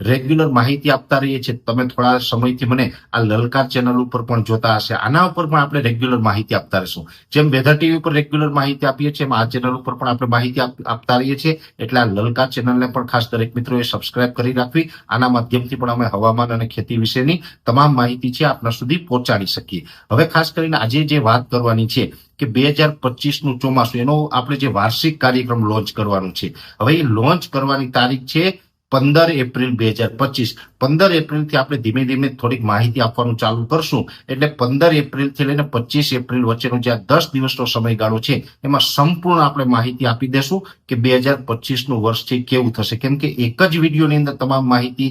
Regular માહિતી આપતા રહીએ છીએ. તમે થોડા સમયથી મને આ લલકાર ચેનલ ઉપર પણ જોતા હશે. આના ઉપર પણ આપણે રેગ્યુલર માહિતી આપતા રહીશું. જેમ વેધર ટીવી ઉપર રેગ્યુલર માહિતી આપીએ છીએ આ ચેનલ ઉપર પણ આપણે માહિતી આપ- આપતા રહીએ છીએ. એટલે આ લલકાર ચેનલને પણ ખાસ દરેક મિત્રોએ સબસ્ક્રાઇબ કરી રાખવી. આના માધ્યમથી પણ અમે હવામાન અને ખેતી વિશેની તમામ માહિતી છે આપના સુધી પહોંચાડી શકીએ. હવે ખાસ કરીને આજે જે વાત કરવાની છે કે બે હજાર પચીસનું ચોમાસું, એનો આપણે જે વાર્ષિક કાર્યક્રમ લોન્ચ કરવાનું છે. હવે એ લોન્ચ કરવાની તારીખ છે પંદર એપ્રિલ બે હજાર પચીસ. પંદર એપ્રિલથી આપણે ધીમે ધીમે થોડીક માહિતી આપવાનું ચાલુ કરશું. એટલે પંદર એપ્રિલથી લઈને પચીસ એપ્રિલ વચ્ચેનો જે આ દસ દિવસનો સમયગાળો છે, એમાં સંપૂર્ણ આપણે માહિતી આપી દેશું કે બે હજાર પચીસનું વર્ષ છે, કેવું થશે. કેમ કે એક જ વિડીયોની અંદર તમામ માહિતી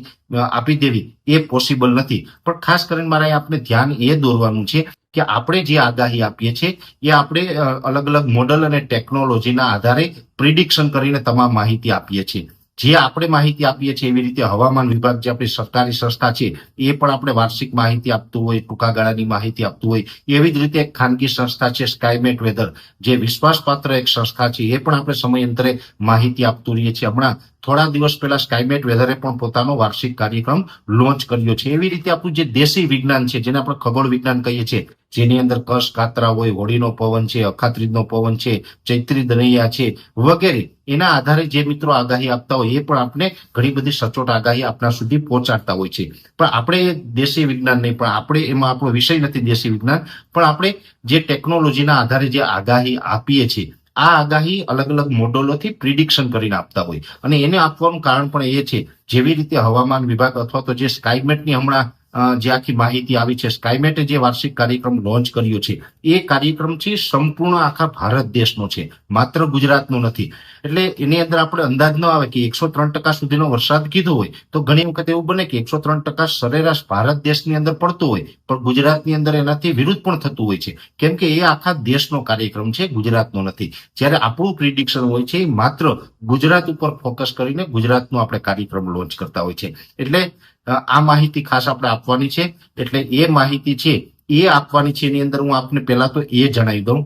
આપી દેવી એ પોસિબલ નથી. પણ ખાસ કરીને મારે આપણે ધ્યાન એ દોરવાનું છે કે આપણે જે આગાહી આપીએ છીએ, એ આપણે અલગ અલગ મોડલ અને ટેકનોલોજીના આધારે પ્રિડિક્શન કરીને તમામ માહિતી આપીએ છીએ. જે આપણે માહિતી આપીએ છીએ એવી રીતે હવામાન વિભાગ જે આપણી સરકારી સંસ્થા છે, એ પણ આપણે વાર્ષિક માહિતી આપતું હોય ટૂંકા ગાળાની માહિતી આપતું હોય, એવી જ રીતે એક ખાનગી સંસ્થા છે સ્કાયમેટ વેધર જે વિશ્વાસપાત્ર એક સંસ્થા છે, એ પણ આપણે સમયાંતરે માહિતી આપતું રહીએ છીએ. હમણાં થોડા દિવસ પહેલા સ્કાયમેટ વેધરે પણ પોતાનો વાર્ષિક કાર્યક્રમ લોન્ચ કર્યો છે. એવી રીતે આપણું જે દેશી વિજ્ઞાન છે, જેને આપણે ખગોળ વિજ્ઞાન કહીએ છીએ જેની અંદર કશ, કાતરા હોય, હોળીનો પવન છે, અખાત્રીજનો પવન છે, ચૈત્રી દનૈયા છે, વગેરે. એના આધારે જે મિત્રો આગાહી આપતા હોય એ પણ આપણે ઘણી બધી સચોટ આગાહી આપણા સુધી પહોંચાડતા હોય છે. પણ આપણે દેશી વિજ્ઞાન નહીં, પણ આપણે એમાં આપણો વિષય નથી દેશી વિજ્ઞાન. પણ આપણે જે ટેકનોલોજીના આધારે જે આગાહી આપીએ છીએ, આ આગાહી અલગ અલગ મોડલોથી પ્રિડિક્શન કરીને આપતા હોય. અને એને આપવાનું કારણ પણ એ છે, જેવી રીતે હવામાન વિભાગ અથવા તો જે સ્કાયમેટની હમણાં જે આખી માહિતી આવી છે. સ્કાયમેટે જે વાર્ષિક કાર્યક્રમ લોન્ચ કર્યો છે, એ કાર્યક્રમ છે સંપૂર્ણ આખા ભારત દેશનો છે. માત્ર ગુજરાતનો નથી. એટલે એની અંદર આપણે અંદાજ ન આવે કે એકસો ત્રણ ટકા સુધીનો વરસાદ કીધો હોય, તો ઘણી વખત એવું બને કે એકસો ત્રણ ટકા સરેરાશ ભારત દેશની અંદર પડતો હોય, પણ ગુજરાતની અંદર એનાથી વિરુદ્ધ પણ થતું હોય છે. કેમ કે એ આખા દેશનો કાર્યક્રમ છે, ગુજરાતનો નથી. જ્યારે આપણું પ્રિડિક્શન હોય છે, એ માત્ર ગુજરાત ઉપર ફોકસ કરીને ગુજરાતનો આપણે કાર્યક્રમ લોન્ચ કરતા હોય છે. એટલે આ માહિતી ખાસ આપણે આપવાની છે. એટલે એ માહિતી છે, એ આપવાની છે એની અંદર હું આપને પહેલા તો એ જણાવી દઉં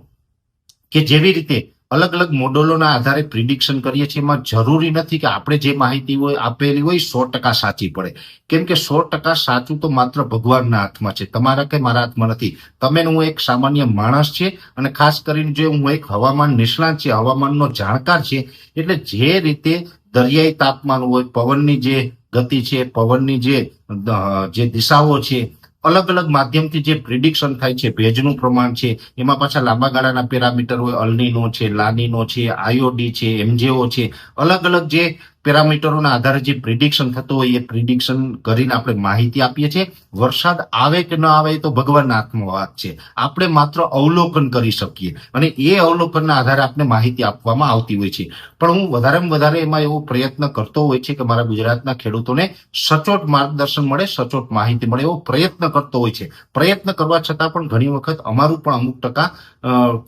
કે જેવી રીતે અલગ અલગ મોડલોના આધારે પ્રિડિક્શન કરીએ છીએ, એમાં જરૂરી નથી કે આપણે જે માહિતી હોય, આપેલી હોય, સો ટકા સાચી પડે. કેમ કે સો ટકા સાચું તો માત્ર ભગવાનના હાથમાં છે. તમારા કે મારા હાથમાં નથી. તમે હું એક સામાન્ય માણસ છે અને ખાસ કરીને જો હું એક હવામાન નિષ્ણાત છે, હવામાનનો જાણકાર છે, એટલે જે રીતે દરિયાઈ તાપમાન હોય, પવનની જે ગતિ છે, પવનની જે જે દિશાઓ છે, અલગ અલગ માધ્યમથી જે પ્રિડિક્શન થાય છે, ભેજનું પ્રમાણ છે, એમાં પાછા લાંબા ગાળાના પેરામીટર હોય, અલનીનો છે, લાનીનો છે આઈઓડી છે એમજેઓ છે, અલગ અલગ જે પેરામીટરોના આધારે જે પ્રિડિક્શન થતું હોય એ પ્રિડિક્શન કરીને આપણે માહિતી આપીએ છીએ. વરસાદ આવે કે ન આવે એ તો ભગવાનના હાથમાં વાત છે. આપણે માત્ર અવલોકન કરી શકીએ અને એ અવલોકનના આધારે આપણે માહિતી આપવામાં આવતી હોય છે. પણ હું વધારેમાં વધારે એમાં એવો પ્રયત્ન કરતો હોય છે કે મારા ગુજરાતના ખેડૂતોને સચોટ માર્ગદર્શન મળે, સચોટ માહિતી મળે એવો પ્રયત્ન કરતો હોય છે. પ્રયત્ન કરવા છતાં પણ ઘણી વખત અમારું પણ અમુક ટકા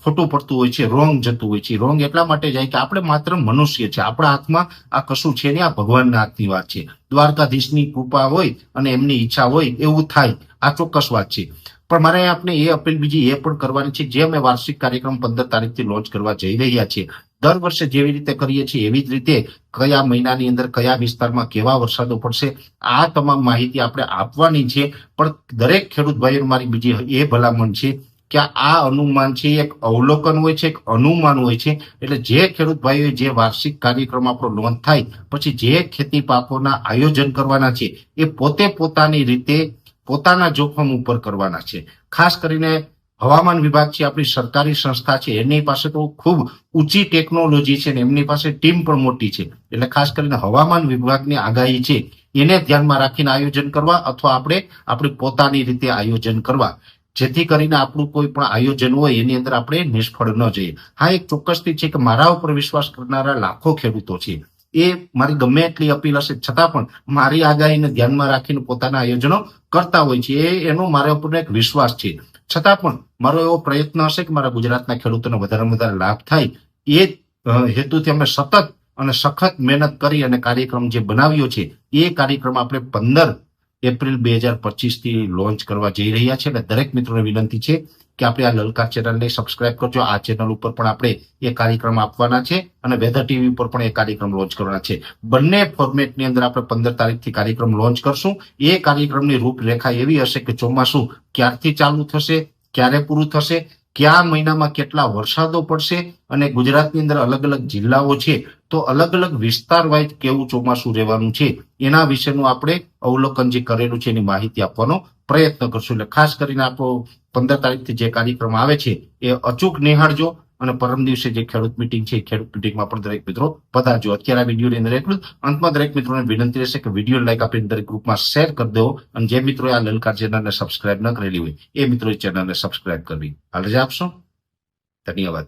ખોટું પડતું હોય છે રોંગ જતું હોય છે. રોંગ એટલા માટે જાય કે આપણે માત્ર મનુષ્ય છે. આપણા હાથમાં આ કશું છે ને આ ભગવાનના હાથની વાત છે? દ્વારકાધીશની કૃપા હોય અને એમની ઈચ્છા હોય એવું થાય. આ ચોક્કસ વાત છે. પણ મારે આપણે એ અપીલ બીજી એ પણ કરવાની છે. જે અમે વાર્ષિક કાર્યક્રમ પંદર તારીખથી લોન્ચ કરવા જઈ રહ્યા છીએ, દર વર્ષે જેવી રીતે કરીએ છીએ એવી જ રીતે કયા મહિનાની અંદર કયા વિસ્તારમાં કેવા વરસાદો પડશે, આ તમામ માહિતી આપણે આપવાની છે. પણ દરેક ખેડૂત ભાઈઓ મારી બીજી એ ભલામણ છે કે આ અનુમાન છે, એક અવલોકન હોય છે, એક અનુમાન હોય છે. એટલે જે ખેડૂત ભાઈઓએ જે વાર્ષિક કાર્યક્રમ આપણો લોન થાય, પછી જે ખેતી પાકોના આયોજન કરવાના છે, એ પોતે પોતાની રીતે પોતાના જોખમ ઉપર કરવાના છે. ખાસ કરીને હવામાન વિભાગ છે, આપણી સરકારી સંસ્થા છે એની પાસે તો ખૂબ ઊંચી ટેકનોલોજી છે ને એમની પાસે ટીમ પણ મોટી છે. એટલે ખાસ કરીને હવામાન વિભાગની આગાહી છે, એને ધ્યાનમાં રાખીને આયોજન કરવા અથવા આપણે આપણી પોતાની રીતે આયોજન કરવા. જેથી કરીને આપણું કોઈ પણ આયોજન હોય, એની અંદર આપણે નિષ્ફળ ન જઈએ. હા, એક ચોક્કસથી છે કે મારા ઉપર વિશ્વાસ કરનારા લાખો ખેડૂતો છે. એ મારી ગમે એટલી અપીલ હશે, છતાં પણ મારી આગાહીને ધ્યાનમાં રાખીને પોતાના આયોજનો કરતા હોય છે, એ એનો મારા ઉપર એક વિશ્વાસ છે. છતાં પણ મારો એવો પ્રયત્ન હશે કે મારા ગુજરાતના ખેડૂતોને વધારેમાં વધારે લાભ થાય, એ હેતુથી અમે સતત અને સખત મહેનત કરી અને કાર્યક્રમ જે બનાવ્યો છે, એ કાર્યક્રમ આપણે પંદર એપ્રિલ બે હજાર પચીસથી લોન્ચ કરવા જઈ રહ્યા છે અને દરેક મિત્રોને વિનંતી છે કે આપણે આ લલકાર ચેનલને સબસ્ક્રાઇબ કરજો. આ ચેનલ ઉપર પણ આપણે એ કાર્યક્રમ આપવાના છે અને વેધર ટીવી ઉપર પણ એ કાર્યક્રમ લોન્ચ કરવાના છે. બંને ફોર્મેટની અંદર આપણે પંદર તારીખથી કાર્યક્રમ લોન્ચ કરશું. એ કાર્યક્રમની રૂપરેખા એવી હશે કે ચોમાસું ક્યારથી ચાલુ થશે, ક્યારે પૂરું થશે, કયા મહિનામાં કેટલા વરસાદો પડશે અને ગુજરાતની અંદર અલગ અલગ જિલ્લાઓ છે તો અલગ અલગ વિસ્તાર વાઇઝ કેવું ચોમાસું રહેવાનું છે, એના વિશેનું આપણે અવલોકન જે કરેલું છે એની માહિતી આપવાનો પ્રયત્ન કરશું. એટલે ખાસ કરીને આપણો પંદર તારીખથી જે કાર્યક્રમ આવે છે, એ અચૂક નિહાળજો અને પરમ દિવસે જે ખેડૂત મિટિંગ છે ખેડૂત મિટિંગમાં પણ દરેક મિત્રો પધારજો. અત્યારે આ વિડીયોની અંદર એટલું અંતમાં દરેક મિત્રોને વિનંતી રહેશે કે વીડિયો લાઈક આપીને દરેક ગ્રુપમાં શેર કરી દેવો અને જે મિત્રોએ આ લલકાર ચેનલને સબસ્ક્રાઇબ ન કરેલી હોય, એ મિત્રોએ ચેનલને સબસ્ક્રાઇબ કરવી. હાલ રજા આપશો. ધન્યવાદ.